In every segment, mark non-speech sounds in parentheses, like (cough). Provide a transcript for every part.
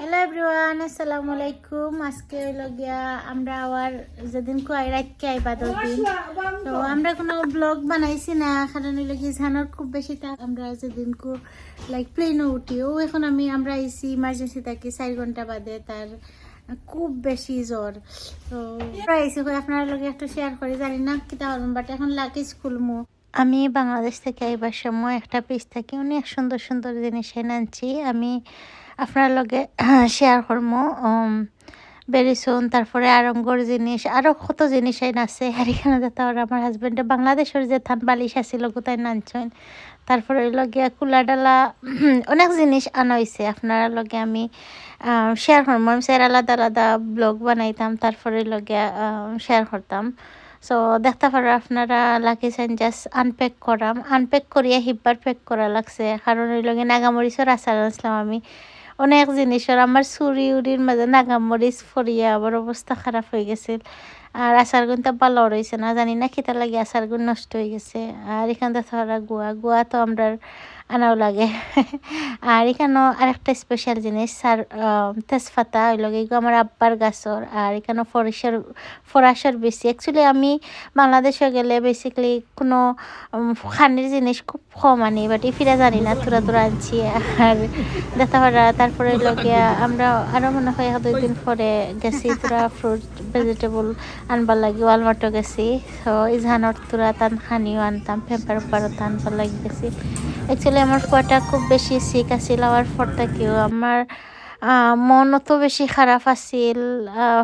Hello everyone আসসালামু আলাইকুম আজকে হইল গিয়া আমরা আবার যেদিন কুয়াই রাতকে আইবা দিন। তো আমরা কোনো ব্লগ বানাইছি না কারণ হইল গিয়ে ঝানোর খুব বেশি তাক আমরা যেদিন কু লাইক প্লেনও উঠি ও এখন আমি আমরা আইছি ইমার্জেন্সি থাকি চার ঘণ্টা বাদে তার খুব বেশি জ্বর। তো আইসি হয়ে আপনার লগে একটু শেয়ার করি জানি না কিতা হলাম বাট এখন লাগেজ খুলমু আমি বাংলাদেশ থেকে আইবার সময় একটা পিস থেকে অনেক সুন্দর সুন্দর জিনিস এনে আনছি। আমি আপনার লগে শেয়ার করব বেরিসন, তারপরে আরঙ্গর জিনিস আরও কত জিনিস আইন আছে। আর এখানে যেতে আর আমার হাজবেন্ডে বাংলাদেশের যে থান বালিশ আছিল গোটাই নানছেন। তারপরে লগে কুলা ডালা অনেক জিনিস আনা হয়েছে আপনার লগে আমি শেয়ার করব আমি স্যার আলাদা আলাদা ব্লগ বানাইতাম, তারপরে লগে শেয়ার করতাম। সো দেখতে পারো, আপনারা লাগিয়েছেন জাস্ট আনপ্যাক করাম। আনপ্যাক করিয়া হিব্বার প্যাক করা লাগছে। কারণ ওই লগে নাগামরিচের আচার আনছিলাম আমি। অনেক জিনিসের আমার চুরি উড়ির মাঝে নাগামরিচ, ফরিয়া আবার অবস্থা খারাপ হয়ে গেছিল আর আচার গুণটা ভালো রয়েছে না, জানি না খিতা লাগে, আচার গুণ নষ্ট হয়ে গেছে। আর এখানটা ধরা গুয়া গুয়া তো আমরা আনাও লাগে। আর এখানেও আরেকটা স্পেশাল জিনিস স্যার তেজপাতা, ওই লগে আমার আব্বার গাছর, আর এখানে ফরেশার ফরাসের বেশি। অ্যাকচুয়ালি আমি বাংলাদেশে গেলে বেসিক্যালি কোনো খানির জিনিস খুব কম আনি বাট ফিরা জানি না, তুরা তুরা আনছি, আর দেখা পারা তারপরে লগে আমরা আরও মনে হয় দুই দিন পরে গেছি, তুরা ফ্রুট ভেজিটেবল আনবার লাগে ওয়ালমার্টও গেছি। তো ইজহানর তুরা তান খানিও আনতাম, পেপার উপরও আনবার লাগে গেছি। অ্যাকচুয়ালি আমার ফুয়াটা খুব বেশি সিক আছিল আমার ফরটাকেও আমার মন অত বেশি খারাপ আছিল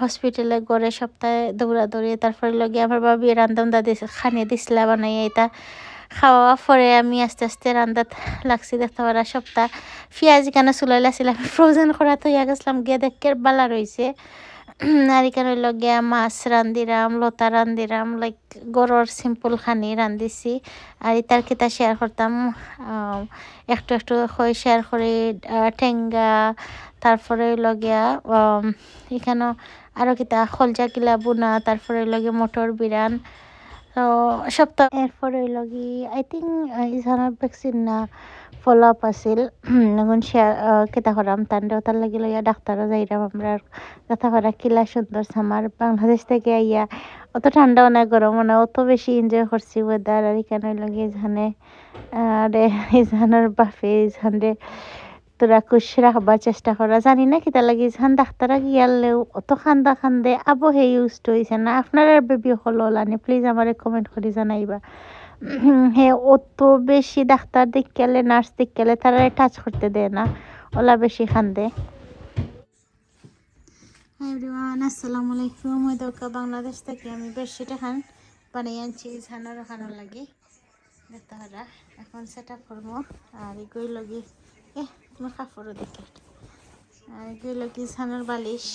হসপিটালে গড়ে সপ্তাহে দৌড়াদৌড়ি, তারপরে লগে আমার বাবি রান্ধন দাদি খানিয়ে দিছিলা বানাই এটা খাওয়া পরে আমি আস্তে আস্তে রান্দাত লাগছি, দেখতে পারা সপ্তাহ, পেঁয়াজ কেন চুলাই লাছিল আমি ফ্রোজেন করা তৈয়া গেছিলাম, গিয়ে দেখে বালা রয়েছে আর এখানে গিয়া মাছ রান্ধিরাম লতা রান্ধিরাম লাইক গরর সিম্পল খানি রান্ধিছি আর ইতার কিতা শেয়ার করতাম একটু একটু হয়ে শেয়ার করে ঠেঙ্গা তারপরে হইল গিয়া এখানে আরও কিতা খলজা কিলা বুনা তারপরে লগে মটর বিরান তো সপ্তাহ এরপরে কি আই থিঙ্ক ইসানার ভ্যাকসিন না ফলো আপ আছিল। (clears throat) এখন শেয়ার কেতা করাম তান্ডে তার লাগিল ইয়া ডাক্তারও যাইরাম আমরা কথা করা কিলা সুন্দর আমার বাংলাদেশ থেকে আইয়া অত ঠান্ডাও না গরম না অত বেশি এনজয় করছি ওয়েদার আর এখানে লাগে এখানে রে ইজানের বাপে ইজানরে তোরা খুশ রাখবার চেষ্টা করা জানি না কিতা লাগে ইজান ডাক্তারা গিয়ালেও অত খান্দা খান্দে আবো হে ইউজ হয়েছে না। আপনারা বেবি হলো লানি প্লিজ আমারে কমেন্ট করে জানাইবা। হে অত বেশি ডাক্তার দেখলে, নার্স দেখলে তারা টাচ করতে দেয় না। ওলা বেশি খান্দে এভরিওয়ান আসসালামু আলাইকুম। ওই দোকা বাংলাদেশ থেকে আমি বেডশিট এখন বানিয়ে আনছি, ঝানার ওখানো লাগে। দেখতে এখন সেট করব। আর এগুলো লগে, এ, তোমার কাপড়ও দেখে। আর এগুলো লগে ঝানার বালিশ।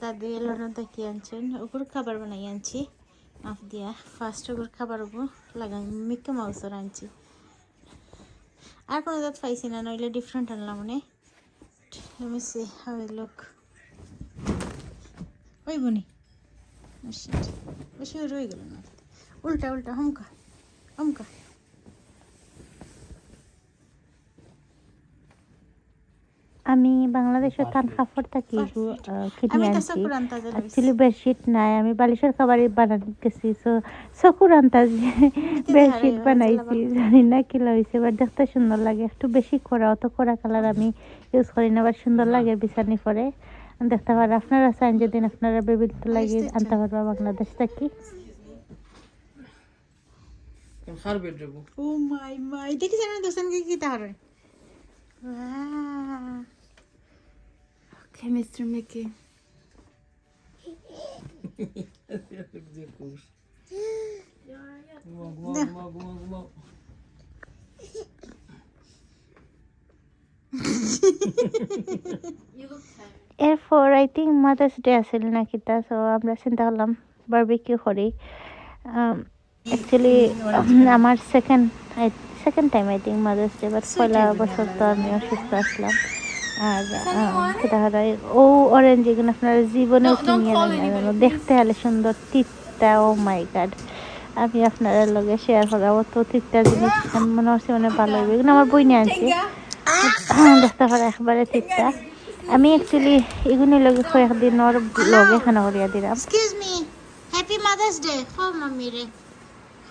দাদি এলোনো দেখি আনছেন, ওগুলো খাবার বানাই আনছি। দিয়া ফার্স্ট ওগুলো খাবার ওগুলো লাগাই, মিক্কি মাউসর আনছি। আর কোনো জাত পাইছি না, নইলে ডিফারেন্ট আনলাম মানে see how it look. ওই বনি। বেশি রয়ে গেল না। উল্টা উল্টা হমকা হমকা আমি বাংলাদেশের থান কাপড় থাকি কিনে আনছি। অ্যাকচুয়ালি বেডশিট নাই আমি বালিশের খাবারই বানাতে গেছি সো চকুর আনতা বেডশিট বানাইছি জানি না কি হয়েছে বাট দেখতে সুন্দর লাগে একটু বেশি করা অত করা কালার আমি ইউজ করি না বাট সুন্দর লাগে বিছানি পরে। দেখতে পারে আপনারা চান যেদিন আপনারা বেবির লাগে আনতে পারবা বাংলাদেশ থাকি। ও মাই মাই দেখিস না দোকান কি কি তাহলে Mickey. যে কুস ঘুমা ঘুমা ঘুমা ঘুমা ঘুমা এরপর আই থিঙ্ক মাদার্স ডে আছিল নাকি তা সো আমরা চিন্তা করলাম বারবিকিউ করি অ্যাকচুয়ালি আমার second second time I think Mother's Day but পয়লা বছর তো আমি অসুস্থ আসলাম আর সেটা ও অরেঞ্জ এগুলো আপনারা জীবনেও কিনিয়ে নেন দেখতে হলে সুন্দর টিপটা ও মাই গাড আমি আপনাদের লগে শেয়ার করাবো। তো টিপটা জিনিস মনে হচ্ছে মানে ভালো হবে এগুলো আমার বই নিয়ে আনছি। দেখতে পারে একবারে টিপটা আমি অ্যাকচুয়ালি এগুলো লগে কয়েকদিন ওর লগে খানা করিয়া দিলাম। Mommy. Re.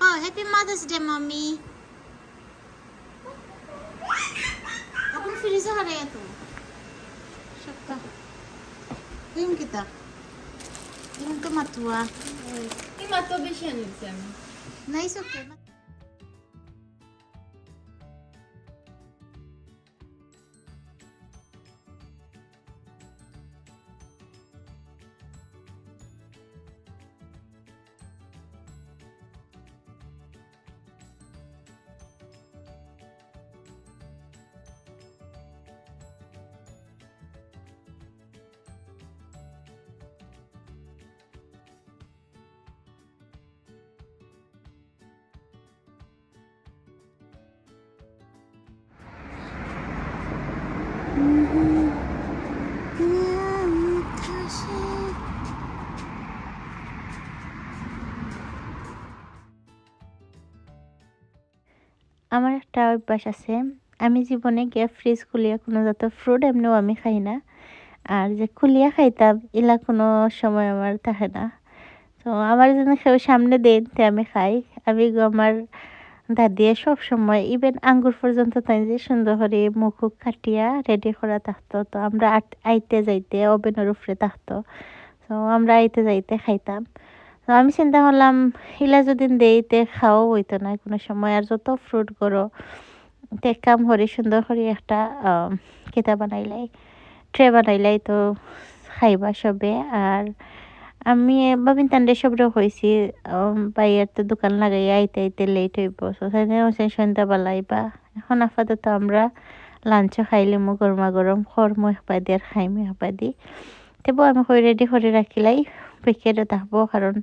Oh, happy Mother's Day, mommy. এখন ফ্রিজে হারে এত সপ্তাহ কেম কিতা কেম তো মাতুয়া ইমা তো বেশি আনিছি আমি নাইস ওকে আমার একটা অভ্যাস আছে। আমি জীবনে গিয়ে ফ্রিজ খুলিয়া কোনো যত ফ্রুট এমনিও আমি খাই না। আর যে খুলিয়া খাইতাম, এলা কোনো সময় আমার থাকে না। তো আমার যেন কেউ সামনে দেন তে আমি খাই। আমি আমার দাদিয়ে সব সময় ইভেন আঙ্গুর পর্যন্ত তাই যে সুন্দর করে মুখ কাটিয়া রেডি করা থাকতো। তো আমরা আইতে যাইতে ওভেনের উপরে থাকতো। তো আমরা আইতে যাইতে খাইতাম। তো আমি চিন্তা করলাম হিলা যদি দেইতে খাওয়াও হইতো না, কোনো সময়। আর যত ফ্রুট করো তে কাম করে সুন্দর করে একটা কিতা বানাইলাই ট্রে বানাইলাই তো খাইবা সবে। আর আমি বাবিন তান্ডে সবরে হয়েছি বাইয়ের তো দোকান লাগাইয়া আইতে আইতে লেট হইব। তো তাই সন্ধ্যাবেলা আইবা এখন আপাতত আমরা লাঞ্চও খাইলে মো গরমা গরম খরমো হেপাদি আর খাইমো হেপাদি তেবো আমি হয়ে রেডি করে রাখিলাই পেকেটও থাকব কারণ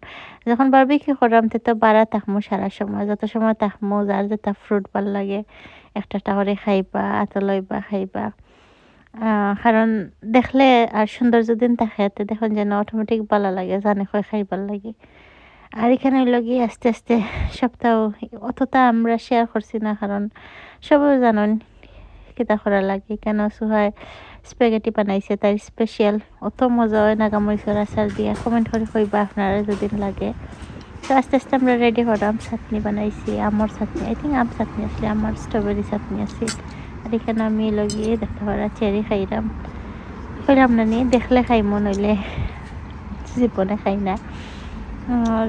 যখন বারবিকি করাম তে তো বাড়া থাকমো সারা সময়। যত সময় থাকমো যার যেটা ফ্রুট ভালো লাগে একটা টাওয়ারে খাইবা আতলইবা খাইবা। আহ, কারণ দেখলে আর সুন্দর যদি থাকে তে দেখুন যেন অটোমেটিক ভালো লাগে জানে কয় খাইবার লাগে। আর এখানে লগি আস্তে আস্তে সপ্তাহ অতটা আমরা শেয়ার করছি না কারণ সবাই জানেন কিতা করা লাগে কেন সুহায় স্পেগেটি বানাইছে, তার স্পেশাল অত মজা হয় নাগামরিচের আচার দিয়ে। কমেন্ট করে কইবা আপনারা যদি লাগে। তো আস্তে আস্তে আমরা রেডি হলাম, চাটনি বানাইছি, আমৰ চাটনি আই থিঙ্ক আম চাটনি আসলে আমার স্ট্রবেরি চাটনি আছে। আর এখানে আমি লগিয়ে দেখতে পারা চেরি খাইলাম। কইলাম না নি দেখলে খাইমো, নইলে জীবনে খাই না। আর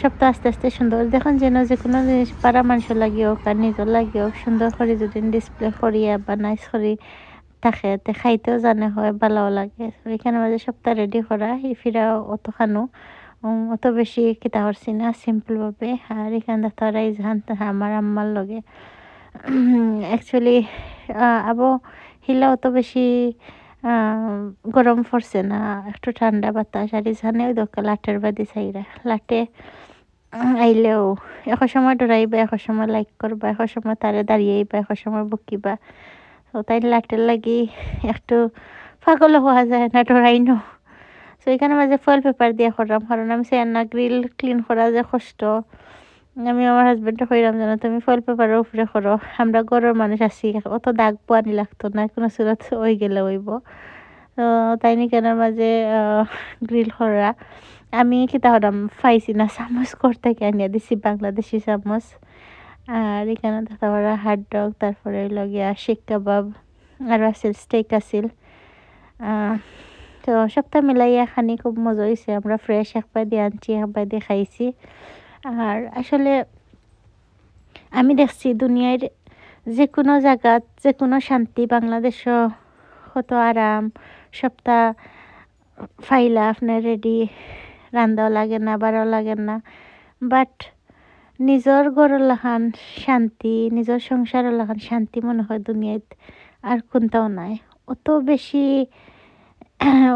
সব তো আস্তে আস্তে সুন্দর। দেখুন যেন যে কোনো জিনিস পাড়া মানুষ লাগি হোক আর নিজের লাগি হোক, সুন্দর করে যদি ডিসপ্লে করিয়া বা নাইস করে থাকে, তে খাইতেও জানে হয়, ভালোও লাগে। এখানে মাঝে সপ্তাহ রেডি করা ফিরা অত খানো অত বেশি কিতা করছি না সিম্পলভাবে আর এখানে তারা এই জান আমার আম্মার লগে। অ্যাকচুয়ালি আবো হিলা অত বেশি গরম পড়ছে না, একটু ঠান্ডা বাতাস, আর ওই দোকা লাটের বাদি চাইরা লাটে আইলেও এক সময় ডরাইবা এক সময় লাইক করবা এক সময় তারে দাঁড়িয়েইবা এক সময় বকিবা। তো তাই লাটের লাগি একটু পাগল হওয়া যায় না ডরাই নো তো এখানে মাঝে ফয়েল পেপার দিয়ে করলাম কারণ আমি না গ্রিল ক্লিন করা যে কষ্ট। আমি আমার হাজবেন্ডে কইলাম জানো, তুমি ফয়েল পেপারের উপরে করো। আমরা গরুর মানুষ আছি, অত দাগ পানি লাগতো না, কোনো সুরত ওই গেলে হইব। তাই নিকেনের মাঝে গ্রিল করা। আমি কিতা হলাম পাইছি না, চামচ করতে আনিয়া দিছি, বাংলাদেশি চামচ। আর এখানে দেখা পারা হাট ডগ তারপরে লগিয়া শিক কাবাব আর আছিল স্টেক আছিল তো সপ্তাহ মিলাইয়া খানি খুব মজা হয়েছে আমরা ফ্রেশ একবার দিয়ে আনছি একবার দিয়ে খাইছি। আর আসলে আমি দেখছি দুনিয়ার যে কোনো জায়গাত যে কোনো শান্তি বাংলাদেশও কত আরাম, সপ্তাহ ফাইলা আপনার রেডি রান্দাও লাগে না, বাড়াও লাগে না। বাট নিজর ঘরের লাখান শান্তি, নিজের সংসারের লাখান শান্তি মনে হয় দুনিয়াত আর কোনটাও নাই। অত বেশি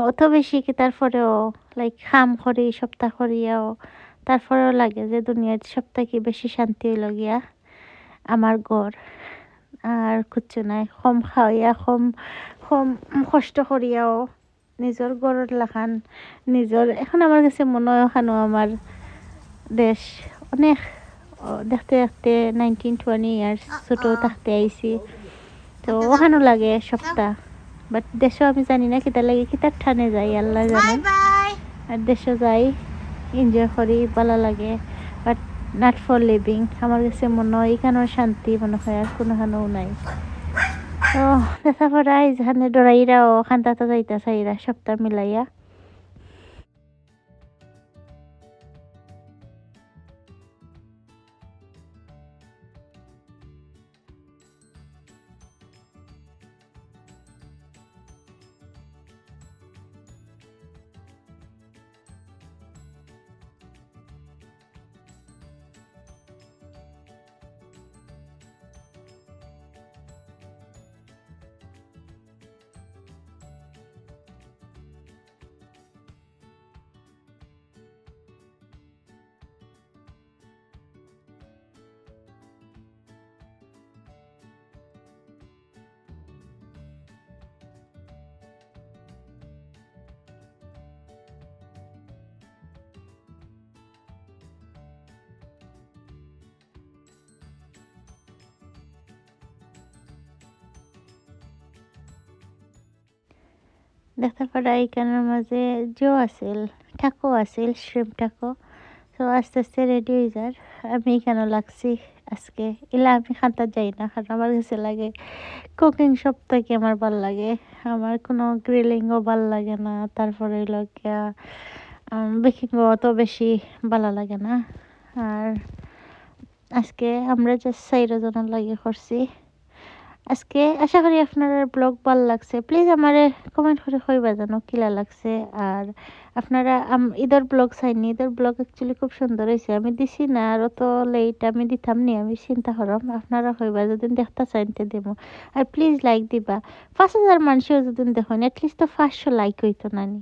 অত বেশি কি তারপরেও লাইক খাম করি সপ্তাহ করিয়াও তারপরেও লাগে যে দুনিয়ার সবথেকে কি বেশি শান্তি হইল গিয়া আমার ঘর। আর কিচ্ছু নাই কম খাওয়াইয়া কম কম কষ্ট করিয়াও নিজের ঘরের লাখান নিজের এখন আমার কাছে মনে হয় ওখানেও আমার দেশ। অনেক দেখতে দেখতে নাইনটিন টোয়েন্টি ইয়ার্স ছোটো থাকতে আইছি তো ওখানেও লাগে সপ্তাহ বাট দেশও আমি জানি না কিতার লাগে কিতার ঠানে যাই আল্লাহ জানে। আর দেশে যাই। এনজয় করি, ভালো লাগে বাট নট ফর লিভিং আমার কাছে মনে হয় এখানেও শান্তি মনে হয়, আর কোনোখানেও নাই। তো দেখা পড়া যেখানে ডরাইরাও খান্তাতে যাইতা চাইরা সপ্তাহ মিলাইয়া। দেখতে পারা এইখানের মাঝে জো আছিল ঠাকো আছিল শ্রিম ঠাকো তো আস্তে আস্তে রেডি হয়ে যার। আমি এখানে লাগছি আজকে। এলা আমি খান্তা যাই না, কারণ আমার কাছে লাগে কুকিং সব থেকে আমার ভালো লাগে। আমার কোনো গ্রিলিংও ভালো লাগে না, তারপরে হইল গিয়া বেকিংও অত বেশি ভালো লাগে না। আর আজকে আমরা জাস্ট চাইরো জনের লাগে করছি। আজকে আশা করি আপনার ব্লগ ভালো লাগছে। প্লিজ আমারে কমেন্ট করে কইবা জানো কিলা লাগছে। আর আপনারা ঈদের ব্লগ চাইনি, ঈদের ব্লগ অ্যাকচুয়ালি খুব সুন্দর হয়েছে আমি দিছি না, আর অত লেট আমি দিতাম নি, আমি চিন্তা করম, আপনারা কইবা যদি দেখতে চাইতে দেব আর প্লিজ লাইক দিবা। পাঁচ হাজার মানুষও যদি দেখুন অ্যাটলিস্ট তো পাঁচশো লাইক হইতো নানি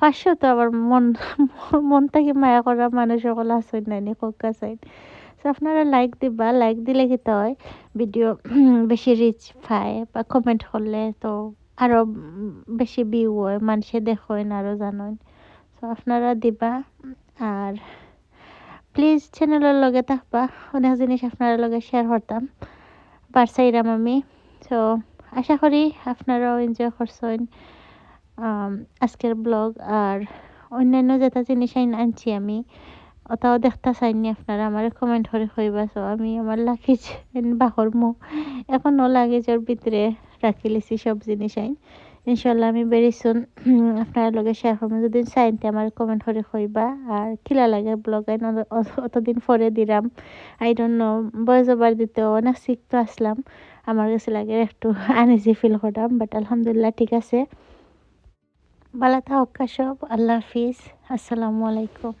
পাঁচশো তো আবার মন মন মায়া করা মানুষ সকল আসেন নানি কোকা চাইন আপনারা লাইক দিবা লাইক দিলে কি হয় ভিডিও (clears throat) বেশি রিচ পায় বা কমেন্ট করলে তো আরও বেশি ভিউ হয়, মানুষে দেখেন আরও জানেন তো আপনারা দিবা আর প্লিজ চ্যানেলের লগে থাকবা, অনেক জিনিস আপনার লগে শেয়ার করতাম। পারসাইরাম আমি তো আশা করি আপনারাও এনজয় করছেন আজকের ব্লগ আর অন্যান্য যেটা জিনিস আনছি আমি। ওটাও দেখতে চাইনি আপনারা, আমার কমেন্ট করে কইবা so আমি আমার লাগেজ বাহর মু এখনও লাগেজের ভিতরে রাখি লিছি সব জিনিস আইন ইনশাল্লাহ আমি বেরিয়েছুন আপনার লগে শেয়ার করব যদি চাইতে আমার কমেন্ট করে কইবা, আর কিলা লাগে ব্লগ আইন অত- অত- অতদিন পরে দিলাম আই ডোন্ট নো বয়স ওভার দিতে অনেক শিখতে আসলাম। আমার কাছে লাগে একটু আনইজি ফিল করলাম বাট আলহামদুলিল্লাহ ঠিক আছে। ভালো থাকা সব, আল্লাহ হাফিজ। আসসালামু আলাইকুম।